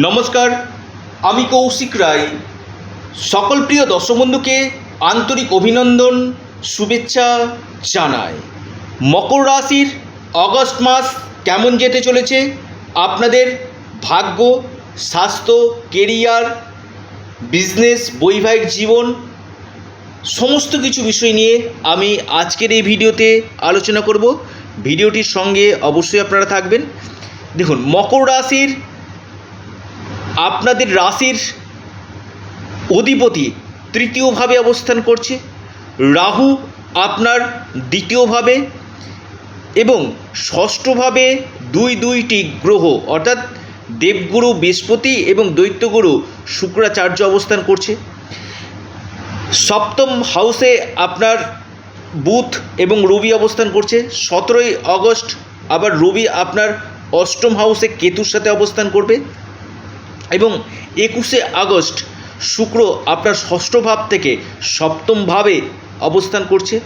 নমস্কার, আমি কৌশিক রায়। সকল প্রিয় দর্শক বন্ধুকে আন্তরিক অভিনন্দন, শুভেচ্ছা জানাই। মকর রাশির অগস্ট মাস কেমন যেতে চলেছে? আপনাদের ভাগ্য, স্বাস্থ্য, কেরিয়ার, বিজনেস, বৈবাহিক জীবন, সমস্ত কিছু বিষয় নিয়ে আমি আজকের এই ভিডিওতে আলোচনা করব। ভিডিওটির সঙ্গে অবশ্যই আপনারা থাকবেন। দেখুন, মকর রাশির আপনাদের রাশির অধিপতি তৃতীয়ভাবে অবস্থান করছে। রাহু আপনার দ্বিতীয়ভাবে এবং ষষ্ঠভাবে দুই দুইটি গ্রহ, অর্থাৎ দেবগুরু বৃহস্পতি এবং দৈত্যগুরু শুক্রাচার্য অবস্থান করছে। সপ্তম হাউসে আপনার বুথ এবং রবি অবস্থান করছে। সতেরোই আগস্ট আবার রবি আপনার অষ্টম হাউসে কেতুর সাথে অবস্থান করবে। এবং একুশে আগস্ট শুক্র আপনার ষষ্ঠ ভাব থেকে সপ্তম ভাবে অবস্থান করছে।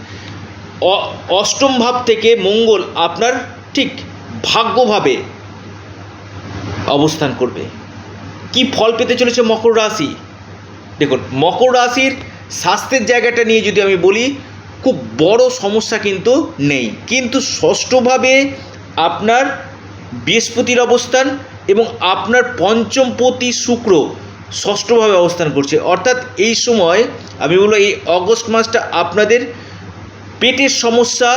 অষ্টম ভাব থেকে মঙ্গল আপনার ঠিক ভাগ্যভাবে অবস্থান করবে। কি ফল পেতে চলেছে মকর রাশি? দেখুন, মকর রাশির স্বাস্থ্যের জায়গাটা নিয়ে যদি আমি বলি, খুব বড় সমস্যা কিন্তু নেই। কিন্তু ষষ্ঠভাবে আপনার বৃহস্পতির অবস্থান এবং আপনার পঞ্চমপতি শুক্র ষষ্ঠভাবে অবস্থান করছে। অর্থাৎ এই সময় আমি বলব এই অগস্ট মাসটা আপনাদের পেটের সমস্যা,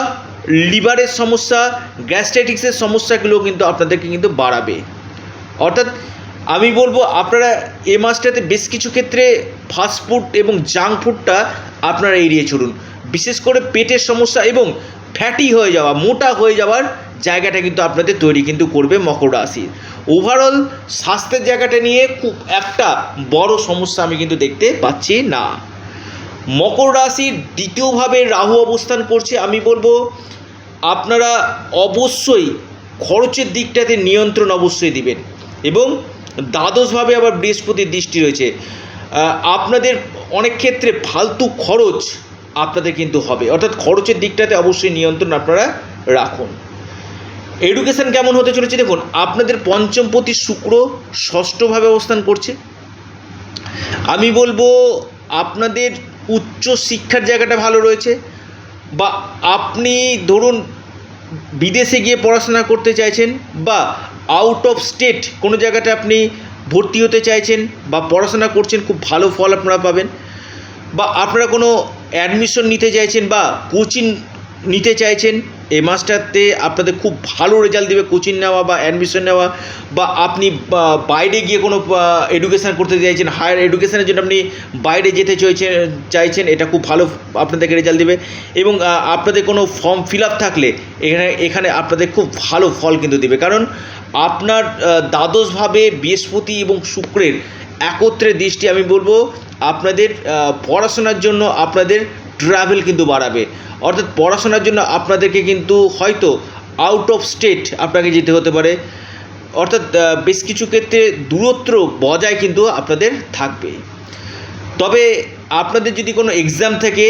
লিভারের সমস্যা গ্যাস্ট্রাইটিক্সের সমস্যাগুলো কিন্তু আপনাদেরকে কিন্তু বাড়াবে। অর্থাৎ আমি বলব আপনারা এ মাসটাতে বেশ কিছু ক্ষেত্রে ফাস্টফুড এবং জাঙ্ক ফুডটা আপনারা এড়িয়ে চলুন। বিশেষ করে পেটের সমস্যা এবং ফ্যাটি হয়ে যাওয়া, মোটা হয়ে যাওয়ার জায়গাটা কিন্তু আপনাদের তৈরি কিন্তু করবে মকর রাশির। ওভারঅল স্বাস্থ্যের জায়গাটা নিয়ে খুব একটা বড় সমস্যা আমি কিন্তু দেখতে পাচ্ছি না। মকর রাশির দ্বিতীয়ভাবে রাহু অবস্থান করছে, আমি বলব আপনারা অবশ্যই খরচের দিকটাতে নিয়ন্ত্রণ অবশ্যই দিবেন এবং দ্বাদশভাবে আবার বৃহস্পতির দৃষ্টি রয়েছে। আপনাদের অনেক ক্ষেত্রে ফালতু খরচ আপনাদের কিন্তু হবে, অর্থাৎ খরচের দিকটাতে অবশ্যই নিয়ন্ত্রণ আপনারা রাখুন। এডুকেশন কেমন হতে চলেছে দেখুন, আপনাদের পঞ্চমপতি শুক্র ষষ্ঠভাবে অবস্থান করছে। আমি বলব, আপনাদের উচ্চ শিক্ষার জায়গাটা ভালো রয়েছে, বা আপনি ধরুন বিদেশে গিয়ে পড়াশোনা করতে চাইছেন, বা আউট অফ স্টেট কোনো জায়গাতে আপনি ভর্তি হতে চাইছেন, বা পড়াশোনা করছেন, খুব ভালো ফল আপনারা পাবেন, বা আপনারা কোনো অ্যাডমিশন নিতে চাইছেন, বা কোচিং নিতে চাইছেন এই মাস্টারতে আপনাদের খুব ভালো রেজাল্ট দেবে কোচিং নেওয়া বা অ্যাডমিশন নেওয়া বা আপনি বাইরে গিয়ে কোনো এডুকেশান করতে চাইছেন হায়ার এডুকেশানের জন্য আপনি বাইরে যেতে চাইছেন চাইছেন, এটা খুব ভালো আপনাদেরকে রেজাল্ট দেবে। এবং আপনাদের কোনো ফর্ম ফিল আপ থাকলে এখানে এখানে আপনাদের খুব ভালো ফল কিন্তু দেবে। কারণ আপনার দ্বাদশভাবে বৃহস্পতি এবং শুক্রের একত্রে দৃষ্টি আমি বলব, আপনাদের পড়াশোনার জন্য আপনাদের ট্রাভেল কিন্তু বাড়াবে। অর্থাৎ পড়াশোনার জন্য আপনাদেরকে কিন্তু হয়তো আউট অফ স্টেট আপনাকে যেতে হতে পারে। অর্থাৎ বেশ কিছু ক্ষেত্রে দূরত্ব বজায় কিন্তু আপনাদের থাকবে। তবে আপনাদের যদি কোনো এক্সাম থাকে,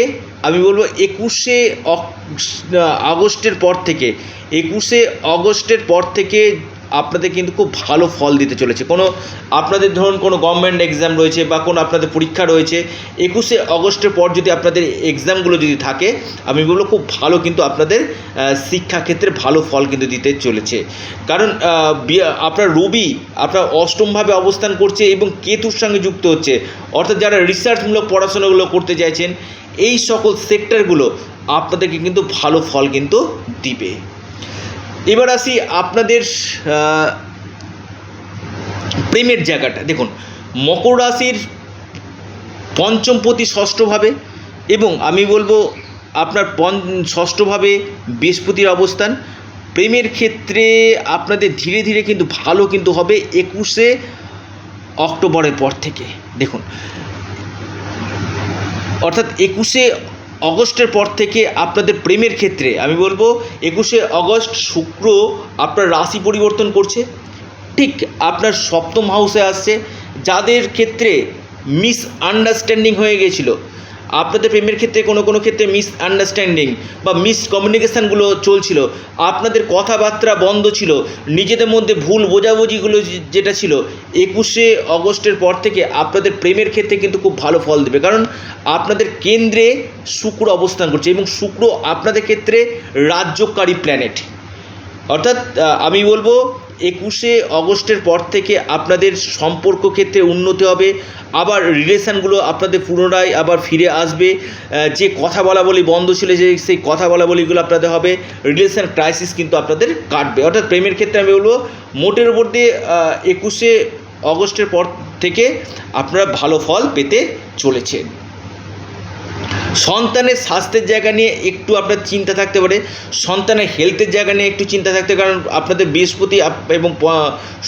আমি বলব একুশে আগস্টের পর থেকে, একুশে আগস্টের পর থেকে আপনাদের কিন্তু খুব ভালো ফল দিতে চলেছে। কোনো আপনাদের ধরুন কোনো গভর্নমেন্ট এক্সাম রয়েছে বা কোনো আপনাদের পরীক্ষা রয়েছে, একুশে আগস্টের পর যদি আপনাদের এক্সামগুলো যদি থাকে, আমি বলব খুব ভালো কিন্তু আপনাদের শিক্ষাক্ষেত্রে ভালো ফল কিন্তু দিতে চলেছে। কারণ আপনার রবি, আপনার অষ্টমভাবে অবস্থান করছে এবং কেতুর সঙ্গে যুক্ত হচ্ছে। অর্থাৎ যারা রিসার্চমূলক পড়াশোনাগুলো করতে চাইছেন, এই সকল সেক্টরগুলো আপনাদেরকে কিন্তু ভালো ফল কিন্তু দিবে। এবার আসি আপনাদের প্রেমের জায়গাটা। দেখুন, মকর রাশির পঞ্চম পঞ্চমপতি ষষ্ঠভাবে এবং আমি বলব আপনার পঞ্চ ষষ্ঠভাবে বৃহস্পতির অবস্থান। প্রেমের ক্ষেত্রে আপনাদের ধীরে ধীরে কিন্তু ভালো কিন্তু হবে একুশে অক্টোবরের পর থেকে। দেখুন, অর্থাৎ একুশে অগস্টের পর থেকে আপনাদের প্রেমের ক্ষেত্রে, আমি বলব একুশে অগস্ট শুক্র আপনার রাশি পরিবর্তন করছে। ঠিক আপনার সপ্তম হাউসে আসছে। যাদের ক্ষেত্রে মিস আন্ডারস্ট্যান্ডিং হয়ে গেছিল আপনাদের প্রেমের ক্ষেত্রে কোনো কোনো ক্ষেত্রে মিস আন্ডারস্ট্যান্ডিং বা মিস কমিউনিকেশানগুলো চলছিল। আপনাদের কথাবার্তা বন্ধ ছিল। নিজেদের মধ্যে ভুল বোঝাবুঝিগুলো যেটা ছিল, একুশে অগস্টের পর থেকে আপনাদের প্রেমের ক্ষেত্রে কিন্তু খুব ভালো ফল দেবে। কারণ আপনাদের কেন্দ্রে শুক্র অবস্থান করছে এবং শুক্র আপনাদের ক্ষেত্রে রাজ্যকারী প্ল্যানেট অর্থাৎ আমি বলব একুশে অগস্টের পর থেকে আপনাদের সম্পর্ক ক্ষেত্রে উন্নতি হবে। আবার রিলেশানগুলো আপনাদের পুনরায় আবার ফিরে আসবে। যে কথা বলা বলি বন্ধ ছিল, যে সেই কথা বলা বলিগুলো আপনাদের হবে। রিলেশান ক্রাইসিস কিন্তু আপনাদের কাটবে। অর্থাৎ প্রেমের ক্ষেত্রে আমি বলব, মোটের উপর দিয়ে একুশে অগস্টের পর থেকে আপনারা ভালো ফল পেতে চলেছেন। সন্তানের স্বাস্থ্যের জায়গা নিয়ে একটু আপনার চিন্তা থাকতে পারে, সন্তানের হেলথের জায়গা নিয়ে একটু চিন্তা থাকতে কারণ আপনাদের বৃহস্পতি এবং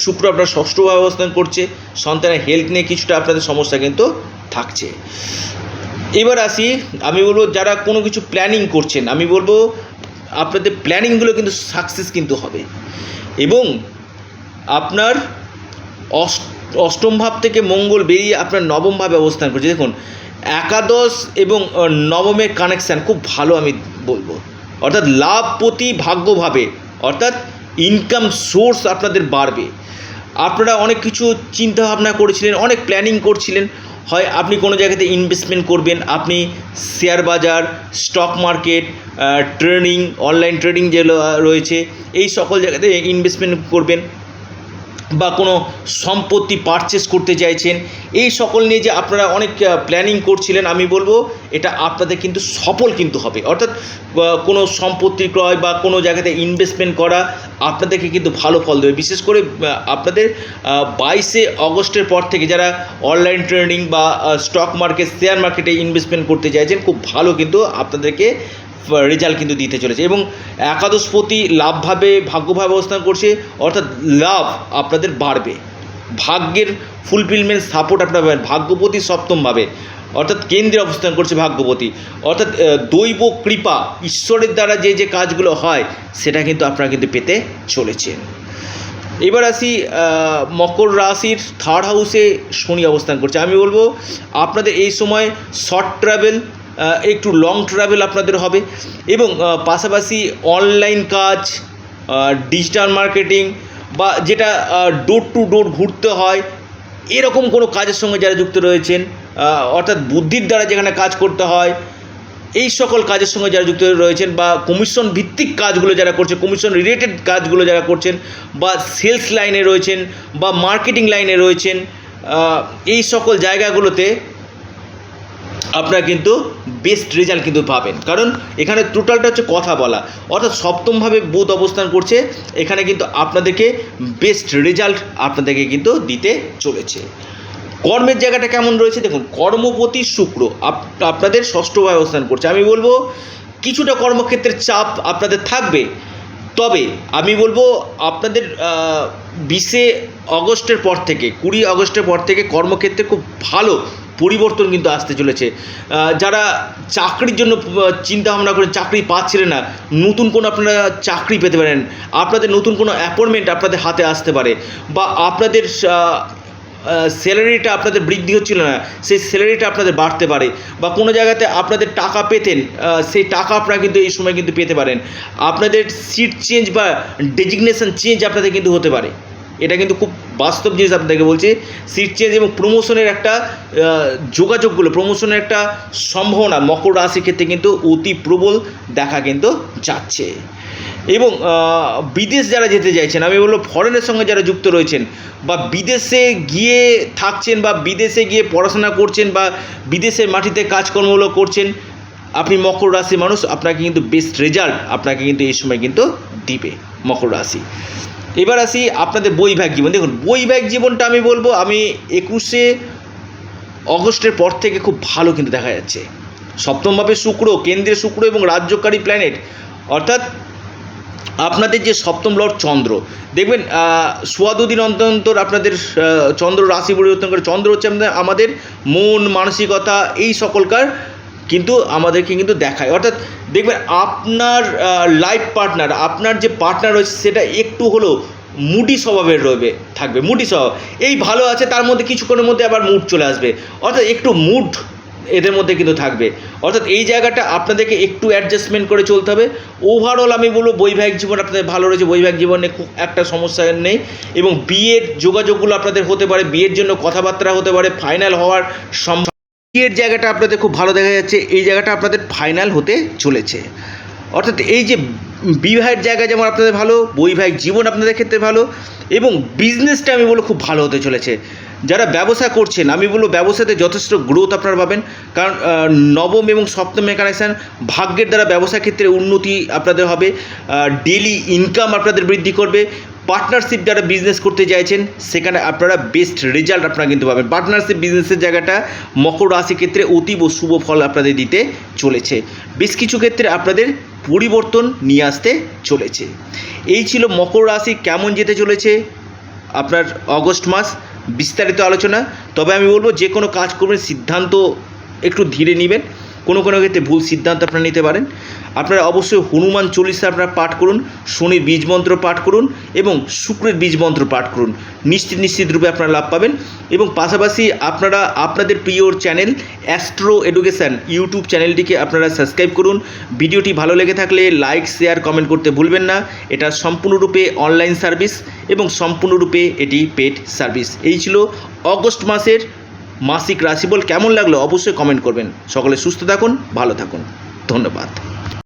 শুক্র আপনার ষষ্ঠভাবে অবস্থান করছে, সন্তানের হেলথ নিয়ে কিছুটা আপনাদের সমস্যা কিন্তু থাকছে। এবার আসি, আমি বলব যারা কোনো কিছু প্ল্যানিং করছেন, আমি বলব আপনাদের প্ল্যানিংগুলো কিন্তু সাকসেস কিন্তু হবে। এবং আপনার অষ্ট, অষ্টম ভাব থেকে মঙ্গল বেরিয়ে আপনার নবম ভাবে অবস্থান করছে। দেখুন একাদশ এবং নবমের কানেকশান খুব ভালো আমি বলব। অর্থাৎ লাভপতি ভাগ্যভাবে অর্থাৎ ইনকাম সোর্স আপনাদের বাড়বে। আপনারা অনেক কিছু চিন্তা ভাবনা করেছিলেন অনেক প্ল্যানিং করছিলেন। হয় আপনি কোনো জায়গাতে ইনভেস্টমেন্ট করবেন আপনি শেয়ার বাজার stock market trading online trading ah, রয়েছে এই সকল জায়গাতে ইনভেস্টমেন্ট করবেন। বা কোনো সম্পত্তি পারচেস করতে চাইছেন, এই সকল নিয়ে যে আপনারা অনেক প্ল্যানিং করছিলেন, আমি বলব, এটা আপনাদের কিন্তু সফল কিন্তু হবে। অর্থাৎ কোনো সম্পত্তি ক্রয় বা কোনো জায়গাতে ইনভেস্টমেন্ট করা আপনাদেরকে কিন্তু ভালো ফল দেবে। বিশেষ করে আপনাদের বাইশে অগস্টের পর থেকে যারা অনলাইন ট্রেডিং বা স্টক মার্কেট শেয়ার মার্কেটে ইনভেস্টমেন্ট করতে চাইছেন, খুব ভালো কিন্তু আপনাদেরকে রেজাল্ট কিন্তু দিতে চলেছে এবং একাদশপতি লাভভাবে, ভাগ্যভাবে অবস্থান করছে, অর্থাৎ লাভ আপনাদের বাড়বে। ভাগ্যের ফুলফিলমেন্ট সাপোর্ট আপনারা পাবেন, ভাগ্যপতি সপ্তমভাবে, অর্থাৎ কেন্দ্রে অবস্থান করছে ভাগ্যপতি। অর্থাৎ দৈব কৃপা, ঈশ্বরের দ্বারা যে যে কাজগুলো হয়, সেটা কিন্তু আপনারা কিন্তু পেতে চলেছেন এবার আসি মকর রাশির থার্ড হাউসে শনি অবস্থান করছে। আমি বলব, আপনাদের এই সময় শর্ট ট্রাভেল একটু লং ট্রাভেল আপনাদের হবে এবং পাশাপাশি অনলাইন কাজ ডিজিটাল মার্কেটিং বা যেটা ডোর টু ডোর ঘুরতে হয়, এরকম কোনো কাজের সঙ্গে যারা যুক্ত রয়েছেন অর্থাৎ বুদ্ধির দ্বারা যেখানে কাজ করতে হয়, এই সকল কাজের সঙ্গে যারা যুক্ত রয়েছেন বা কমিশন ভিত্তিক কাজগুলো যারা করছে কমিশন রিলেটেড কাজগুলো যারা করছেন বা সেলস লাইনে রয়েছেন বা মার্কেটিং লাইনে রয়েছেন এই সকল জায়গাগুলোতে আপনারা কিন্তু বেস্ট রেজাল্ট কিন্তু পাবেন। কারণ এখানে টোটালটা হচ্ছে কথা বলা। অর্থাৎ সপ্তমভাবে বুধ অবস্থান করছে। এখানে কিন্তু আপনাদেরকে বেস্ট রেজাল্ট আপনাদেরকে কিন্তু দিতে চলেছে। কর্মের জায়গাটা কেমন রয়েছে? দেখুন, কর্মপতি শুক্র। আপ- আপনাদের ষষ্ঠভাবে অবস্থান করছে। আমি বলব, কিছুটা কর্মক্ষেত্রের চাপ আপনাদের থাকবে। তবে আমি বলব, আপনাদের বিশে অগস্টের পর থেকে, কুড়ি আগস্টের পর থেকে কর্মক্ষেত্রে খুব ভালো পরিবর্তন কিন্তু আসতে চলেছে। যারা চাকরির জন্য চিন্তা ভাবনা করে চাকরি পাচ্ছিলেন না, নতুন কোনো আপনারা চাকরি পেতে পারেন। আপনাদের নতুন কোনো অ্যাপয়েন্টমেন্ট আপনাদের হাতে আসতে পারে বা আপনাদের স্যালারিটা আপনাদের বৃদ্ধি হচ্ছিল না, সেই স্যালারিটা আপনাদের বাড়তে পারে বা কোনো জায়গাতে আপনাদের টাকা পেতেন সেই টাকা আপনারা কিন্তু এই সময় কিন্তু পেতে পারেন। আপনাদের সিট চেঞ্জ বা ডেজিগনেশন চেঞ্জ আপনাদের কিন্তু হতে পারে। এটা কিন্তু খুব বাস্তব জিনিস আপনাদেরকে বলছি সিট চেঞ্জ এবং প্রমোশনের একটা যোগাযোগগুলো প্রমোশনের একটা সম্ভাবনা মকর রাশির ক্ষেত্রে কিন্তু অতি প্রবল দেখা কিন্তু যাচ্ছে। এবং বিদেশ যারা যেতে চাইছেন, আমি বলব ফরেনের সঙ্গে যারা যুক্ত রয়েছেন বা বিদেশে গিয়ে থাকছেন বা বিদেশে গিয়ে পড়াশোনা করছেন বা বিদেশের মাটিতে কাজকর্মগুলো করছেন, আপনি মকর রাশি মানুষ, আপনাকে কিন্তু বেস্ট রেজাল্ট আপনাকে কিন্তু এই সময় কিন্তু দিবে মকর রাশি। এবার আসি আপনাদের বৈবাহিক জীবন। দেখুন, বৈবাহিক জীবনটা আমি বলব, আমি একুশে অগস্টের পর থেকে খুব ভালো কিন্তু দেখা যাচ্ছে। সপ্তমভাবে শুক্র কেন্দ্রীয় শুক্র এবং রাজ্যকারী প্ল্যানেট অর্থাৎ আপনাদের যে সপ্তম লর্ড চন্দ্র, দেখবেন সোয়া দুদিন অন্তর অন্তর আপনাদের চন্দ্র রাশি পরিবর্তন করে চন্দ্র হচ্ছে আমাদের আমাদের মন, মানসিকতা, এই সকলকার কিন্তু আমাদেরকে কিন্তু দেখায়। অর্থাৎ দেখবেন আপনার লাইফ পার্টনার আপনার যে পার্টনার রয়েছে, সেটা একটু হলেও মুডি স্বভাবের রয়েবে থাকবে, মুডি স্বভাব। এই ভালো আছে, তার মধ্যে কিছুক্ষণের মধ্যে আবার মুড চলে আসবে। অর্থাৎ একটু মুড এদের মধ্যে কিন্তু থাকবে। অর্থাৎ এই জায়গাটা আপনাদেরকে একটু অ্যাডজাস্টমেন্ট করে চলতে হবে। ওভারঅল আমি বলব, বৈবাহিক জীবন আপনাদের ভালো রয়েছে। বৈবাহিক জীবনে খুব একটা সমস্যা নেই। এবং বিয়ের যোগাযোগগুলো আপনাদের হতে পারে, বিয়ের জন্য কথাবার্তা হতে পারে ফাইনাল হওয়ার সম্ভব বিয়ের জায়গাটা আপনাদের খুব ভালো দেখা যাচ্ছে, এই জায়গাটা আপনাদের ফাইনাল হতে চলেছে। অর্থাৎ এই যে বিবাহের জায়গা যেমন আপনাদের ভালো, বৈবাহিক জীবন আপনাদের ক্ষেত্রে ভালো, এবং বিজনেসটা আমি বলব খুব ভালো হতে চলেছে। যারা ব্যবসা করছেন, আমি বলব ব্যবসাতে যথেষ্ট গ্রোথ আপনারা পাবেন, কারণ নবম এবং সপ্তমের কানেকশান ভাগ্যের দ্বারা ব্যবসা ক্ষেত্রে উন্নতি আপনাদের হবে ডেলি ইনকাম আপনাদের বৃদ্ধি করবে পার্টনারশিপ যারা বিজনেস করতে চাইছেন, সেখানে আপনারা বেস্ট রেজাল্ট আপনারা কিন্তু পাবেন। পার্টনারশিপ বিজনেসের জায়গাটা মকর রাশি ক্ষেত্রে অতীব শুভ ফল আপনাদের দিতে চলেছে। বেশ কিছু ক্ষেত্রে আপনাদের পরিবর্তন নিয়ে আসতে চলেছে। এই ছিল মকর রাশি কেমন যেতে চলেছে আপনার অগস্ট মাস বিস্তারিত আলোচনা। তবে আমি বলব যে কোনো কাজ করবেন সিদ্ধান্ত একটু ধীরে নেবেন। কোনো কোনো ক্ষেত্রে ভুল সিদ্ধান্ত আপনারা নিতে পারেন। আপনারা অবশ্যই হনুমান চল্লিশা আপনারা পাঠ করুন, শনির বীজ মন্ত্র পাঠ করুন এবং শুক্রের বীজ মন্ত্র পাঠ করুন। নিশ্চিত নিশ্চিত রূপে আপনারা লাভ পাবেন এবং পাশাপাশি আপনারা, আপনাদের প্রিয় চ্যানেল অ্যাস্ট্রো এডুকেশান ইউটিউব চ্যানেলটিকে আপনারা সাবস্ক্রাইব করুন। ভিডিওটি ভালো লেগে থাকলে লাইক, শেয়ার, কমেন্ট করতে ভুলবেন না। এটা সম্পূর্ণরূপে অনলাইন সার্ভিস এবং সম্পূর্ণরূপে এটি পেড সার্ভিস। এই ছিল অগস্ট মাসের মাসিক রাশিফল কেমন লাগল অবশ্যই কমেন্ট করবেন। সকলে সুস্থ থাকুন ভালো থাকুন। ধন্যবাদ।